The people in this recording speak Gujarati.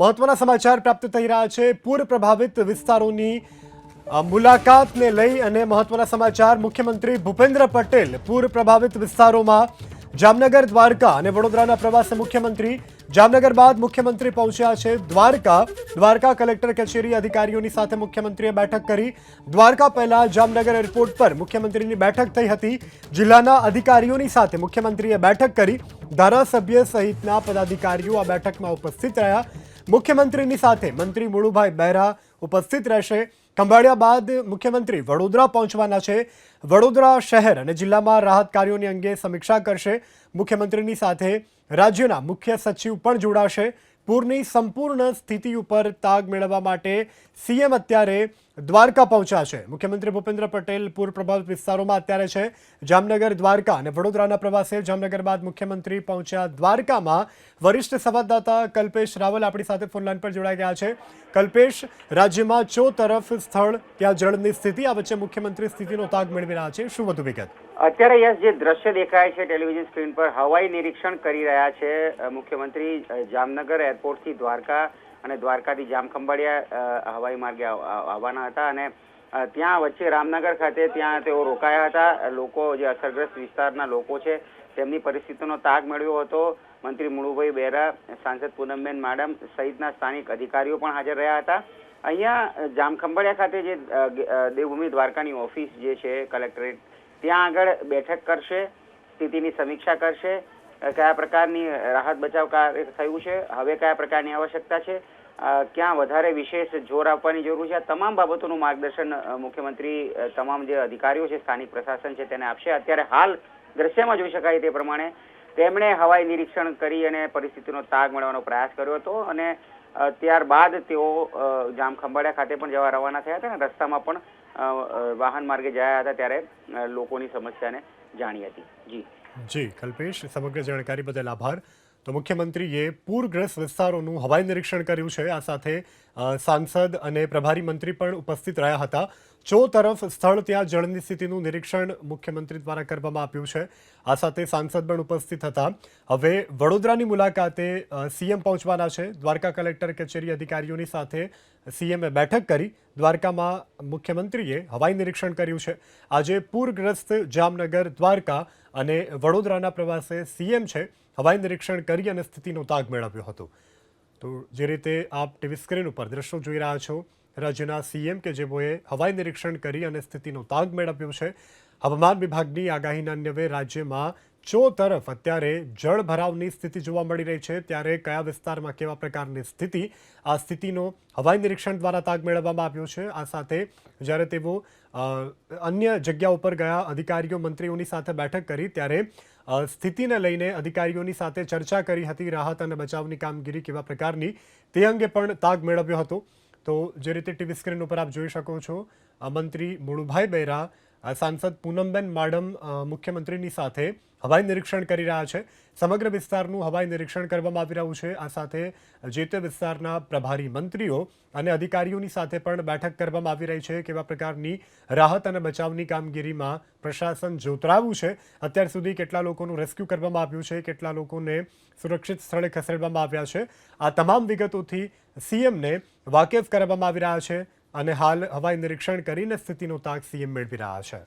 મહત્વના સમાચાર પ્રાપ્ત થઈ રહ્યા છે. પૂર પ્રભાવિત વિસ્તારોની મુલાકાતને લઈ અને મહત્વના સમાચાર. મુખ્યમંત્રી ભૂપેન્દ્ર પટેલ પૂર પ્રભાવિત વિસ્તારોમાં જામનગર, દ્વારકા અને વડોદરાના પ્રવાસે મુખ્યમંત્રી. જામનગર બાદ મુખ્યમંત્રી પહોંચ્યા છે દ્વારકા. દ્વારકા કલેક્ટર કચેરી અધિકારીઓની સાથે મુખ્યમંત્રીએ બેઠક કરી. દ્વારકા પહેલા જામનગર એરપોર્ટ પર મુખ્યમંત્રીની બેઠક થઈ હતી. જિલ્લાના અધિકારીઓની સાથે મુખ્યમંત્રીએ બેઠક કરી. ધારાસભ્ય સહિતના પદાધિકારીઓ આ બેઠકમાં ઉપસ્થિત રહ્યા. મુખ્યમંત્રીની સાથે મંત્રી મુળુભાઈ બહેરા ઉપસ્થિત રહેશે. ખંભાળિયા બાદ મુખ્યમંત્રી વડોદરા પહોંચવાના છે. વડોદરા શહેર અને જિલ્લામાં રાહત કાર્યોની અંગે સમીક્ષા કરશે. મુખ્યમંત્રીની સાથે રાજ્યના મુખ્ય સચિવ પણ જોડાશે. પૂરની સંપૂર્ણ સ્થિતિ ઉપર તાગ મેળવવા માટે સીએમ અત્યારે દ્વારકા પહોંચ્યા છે મુખ્યમંત્રી ભૂપેન્દ્ર પટેલ પૂર પ્રભાવિત વિસ્તારોમાં અત્યારે છે. જામનગર, દ્વારકા અને વડોદરાના પ્રવાસે જામનગર બાદ મુખ્યમંત્રી પહોંચ્યા દ્વારકામાં. વરિષ્ઠ સંવાદદાતા કલ્પેશ રાવલ આપણી સાથે ફોનલાઈન પર જોડાઈ ગયા છે. કલ્પેશ, રાજ્યમાં ચો તરફ સ્થળ ત્યાં જળની સ્થિતિ, આ વચ્ચે મુખ્યમંત્રી સ્થિતિનો તાગ મેળવી રહ્યા છે. શું વધુ વિગત? અત્યારે યસ, જે દ્રશ્ય દેખાય છે ટેલિવિઝન સ્ક્રીન પર, હવાઈ નિરીક્ષણ કરી રહ્યા છે મુખ્યમંત્રી જામનગર એરપોર્ટથી દ્વારકા અને દ્વારકાથી જામખંભાળિયા હવાઈ માર્ગે આવ- હતા અને ત્યાં વચ્ચે રામનગર ખાતે ત્યાં તેઓ રોકાયા હતા. લોકો જે અસરગ્રસ્ત વિસ્તારના લોકો છે, તેમની પરિસ્થિતિનો તાગ મેળવ્યો હતો. મંત્રી મુળુભાઈ બેરા, સાંસદ પૂનમબેન માડમ સહિતના સ્થાનિક અધિકારીઓ પણ હાજર રહ્યા હતા. અહીંયા જામખંભાળિયા ખાતે જે દેવભૂમિ દ્વારકાની ઓફિસ જે છે, કલેક્ટરેટ, ત્યાં આગળ બેઠક કરશે, સ્થિતિની સમીક્ષા કરશે કયા પ્રકારની રાહત બચાવ કાર્ય થયું છે, હવે કયા પ્રકારની આવશ્યકતા છે ક્યાં વધારે વિશેષ જોર આપવાની જરૂર છે? તમામ બાબતોનું માર્ગદર્શન મુખ્યમંત્રી તમામ જે અધિકારીઓ છે, સ્થાનિક પ્રશાસન છે, તેને આપશે. અત્યારે હાલ દ્રશ્યમાં જોઈ શકાય તે પ્રમાણે તેમણે હવાઈ નિરીક્ષણ કરી અને પરિસ્થિતિનો તાગ મળવાનો પ્રયાસ કર્યો હતો અને ત્યારબાદ તેઓ જામખંભાળિયા ખાતે પણ જવા રવાના થયા હતા અને રસ્તામાં પણ વાહન માર્ગે જયા હતા ત્યારે લોકોની સમસ્યાને જાણી હતી. જી. જી, કલ્પેશ, સમગ્ર જાણકારી બદલ આભાર. તો મુખ્યમંત્રીએ પૂરગ્રસ્ત વિસ્તારોનું હવાઈ નિરીક્ષણ કર્યું છે. આ સાથે સાંસદ અને પ્રભારી મંત્રી પણ ઉપસ્થિત રહ્યા હતા. ચો તરફ સ્થળ ત્યાં જળની સ્થિતિનું નિરીક્ષણ મુખ્યમંત્રી દ્વારા કરવામાં આવ્યું છે. આ સાથે સાંસદ પણ ઉપસ્થિત હતા. હવે વડોદરાની મુલાકાતે સીએમ પહોંચવાના છે. દ્વારકા કલેક્ટર કચેરી અધિકારીઓની સાથે સીએમએ બેઠક કરી. દ્વારકામાં મુખ્યમંત્રીએ હવાઈ નિરીક્ષણ કર્યું છે. આજે પૂરગ્રસ્ત જામનગર, દ્વારકા અને વડોદરાના પ્રવાસે સીએમ છે. હવાઈ નિરીક્ષણ કરી અને સ્થિતિનો તાગ મેળવ્યો હતો. તો જે રીતે આપ ટીવી સ્ક્રીન ઉપર દ્રશ્યો જોઈ રહ્યા છો, રાજ્યના સીએમ કે જેઓએ હવાઈ નિરીક્ષણ કરી અને સ્થિતિનો તાગ મેળવ્યો છે, હવામાન વિભાગની આગાહીના અન્વયે રાજ્યમાં ચો તરફ અત્યારે જળ ભરાવની સ્થિતિ જોવા મળી રહી છે ત્યારે કયા વિસ્તારમાં કેવા પ્રકારની સ્થિતિ આ સ્થિતિનો હવાઈ નિરીક્ષણ દ્વારા તાગ મેળવવામાં આવ્યો છે? આ સાથે જ્યારે તેઓ અન્ય જગ્યા ઉપર ગયા અધિકારીઓ મંત્રીઓની સાથે બેઠક કરી ત્યારે સ્થિતિને લઈને અધિકારીઓની સાથે ચર્ચા કરી હતી રાહત અને બચાવની કામગીરી કેવા પ્રકારની તે અંગે પણ તાગ મેળવ્યો હતો. તો જે રીતે ટીવી સ્ક્રીન ઉપર આપ જોઈ શકો છો મંત્રી મુળુભાઈ બહેરા અ, સાંસદ પૂનમબેન માડમ મુખ્યમંત્રીની સાથે હવાઈ નિરીક્ષણ કરી રહ્યા છે. સમગ્ર વિસ્તારનું હવાઈ નિરીક્ષણ કરવામાં આવી રહ્યું છે. આ સાથે જે તે વિસ્તારના પ્રભારી મંત્રીઓ અને અધિકારીઓની સાથે પણ બેઠક કરવામાં આવી રહી છે કેવા પ્રકારની રાહત અને બચાવની કામગીરીમાં પ્રશાસન જોતરાવું છે. અત્યાર સુધી કેટલા લોકોનું રેસ્ક્યુ કરવામાં આવ્યું છે, કેટલા લોકોને સુરક્ષિત સ્થળે ખસેડવામાં આવ્યા છે. આ તમામ વિગતોથી સીએમને વાકેફ કરવામાં આવી રહ્યા છે. અને હાલ હવાઈ નિરીક્ષણ કરીને સ્થિતિનો તાગ સીએમ મેળવી રહ્યા છે.